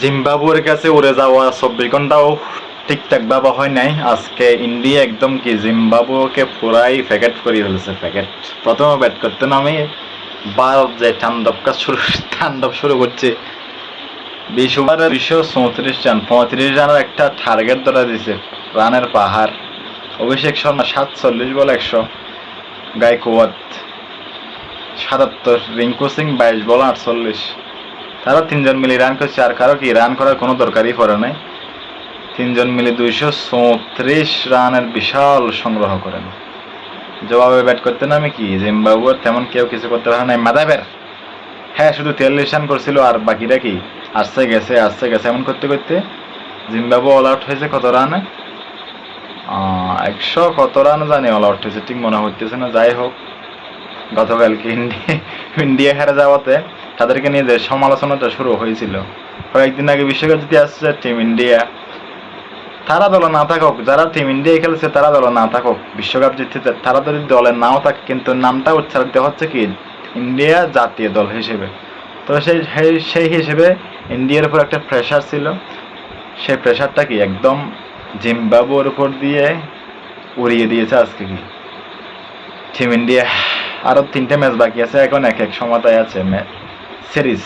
জিম্বাবুয়ের কাছে উড়ে যাওয়া চব্বিশ ঘন্টাও ঠিকঠাক ভাবে হয় নাই। আজকে ইন্ডিয়া একদম কি জিম্বাবুকে পুরাই প্যাকেট করে ফেলছে প্যাকেট প্রথমে ব্যাট করতে নামে ভারত যে তাণ্ডব কাজ শুরু, তাণ্ডব শুরু করছে। বিশ ওভারে দুইশো চৌত্রিশ রান, পঁয়ত্রিশ রানের একটা টার্গেট ধরা দিছে রানের পাহাড়। অভিষেক শর্মা সাতচল্লিশ বল, একশো। গায়কোয়াদ সাতাত্তর, রিঙ্কু সিং বাইশ বল, আটচল্লিশ। তারা তিনজন মিলে রান করছে, আর কারও কি রান করার কোনো দরকারই পড়ে নাই। তিনজন মিলে দুইশো চৌত্রিশ রানের বিশাল সংগ্রহ করেন। জবাবে ব্যাট করতে নামে কি? জিম্বাবুয়ের তেমন কেউ কিছু করতে পারে নাই। মাদাবের? হ্যাঁ শুধু তেয়াল্লিশ রান করছিল, আর বাকিটা কি? আসছে, গেছে আসছে, গেছে, এমন করতে করতে। জিম্বাবু অল আউট হয়েছে কত রানে? একশো কত রান জানি অল আউট হয়েছে, ঠিক মনে হইতেছে না, যাই হোক। গতকালকে ইন্ডিয়া হেরে যাওয়াতে তাদেরকে নিয়ে যে সমালোচনাটা শুরু হয়েছিল। কয়েকদিন আগে বিশ্বকাপ জিতে আসছে টিম ইন্ডিয়া। তারা দলে না থাকুক, যারা টিম ইন্ডিয়া খেলছে তারা দলে না থাকুক, বিশ্বকাপ জিততে তারা যদি দলে নাও থাকে, কিন্তু নামটা উচ্চারিত হচ্ছে কি? ইন্ডিয়া জাতীয় দল হিসেবে। তো সেই সেই- সেই হিসেবে ইন্ডিয়ার উপর একটা প্রেশার ছিল। সেই প্রেশারটা কি একদম জিম্বাবুর উপর দিয়ে উড়িয়ে দিয়েছে আজকে কি? টিম ইন্ডিয়া আরও তিনটে ম্যাচ বাকি আছে এখন এক এক সমতায় আছে সিরিজ।